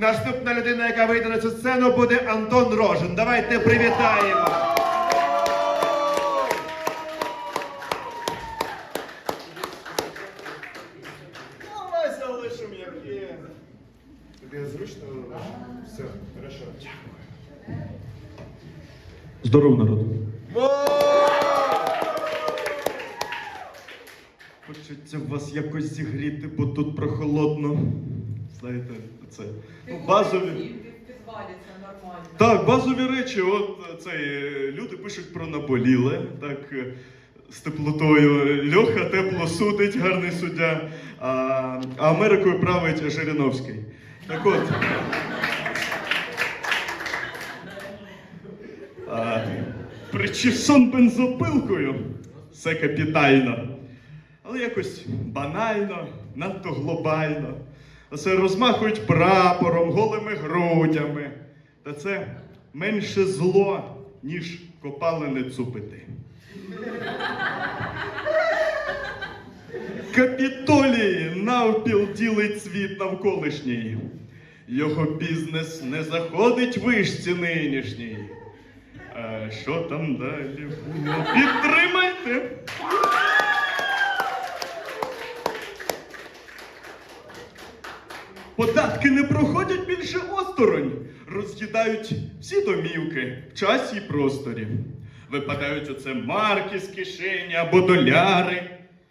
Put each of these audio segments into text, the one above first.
Наступна людина, яка вийде на цю сцену, буде Антон Рожин. Давайте привітаємо. Давай залишимо, як є. Тобі зручно? Все, хорошо. Здоров, народ. Хочеться вас якось зігріти, бо тут прохолодно. Знаєте, це ну, базові. Так, базові речі. От е, це е, люди пишуть про наболіле, так е, з теплотою. Льоха тепло судить, гарний суддя. А, а Америкою править Жириновський. Так от. А, причесон бензопилкою. Все капітально. Але якось банально, надто глобально. Оце розмахують прапором, голими грудями. Та це менше зло, ніж копалини цупити. Капітолій навпіл ділить світ навколишній. Його бізнес не заходить вишці нинішній. А що там далі? Підтримайте! Податки не проходять більше осторонь, роз'їдають всі домівки в часі і просторі. Випадають оце марки з кишені або доляри,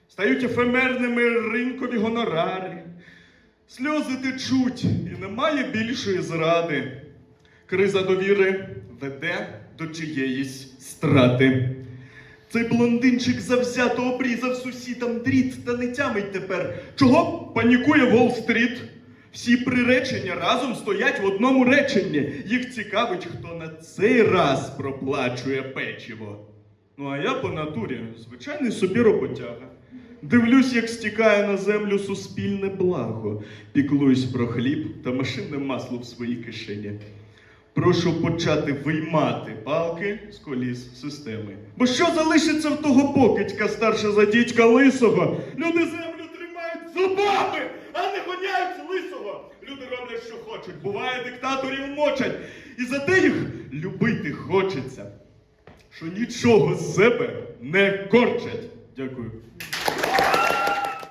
стають ефемерними ринкові гонорари. Сльози течуть, і немає більшої зради. Криза довіри веде до чиєїсь страти. Цей блондинчик завзято обрізав сусідам дріт та не тямить тепер. Чого панікує Волл-стріт? Всі приречення разом стоять в одному реченні. Їх цікавить, хто на цей раз проплачує печиво. Ну а я по натурі звичайний собі роботяга. Дивлюсь, як стікає на землю суспільне благо, піклуюсь про хліб та машинне масло в своїй кишені. Прошу почати виймати палки з коліс системи. Бо що залишиться в того покидька старше за дідька лисого? Люди землю тримають зубами, а не гоняють лисого. Люди роблять, що хочуть. Буває, диктаторів мочать. І зате їх любити хочеться, що нічого з себе не корчать. Дякую.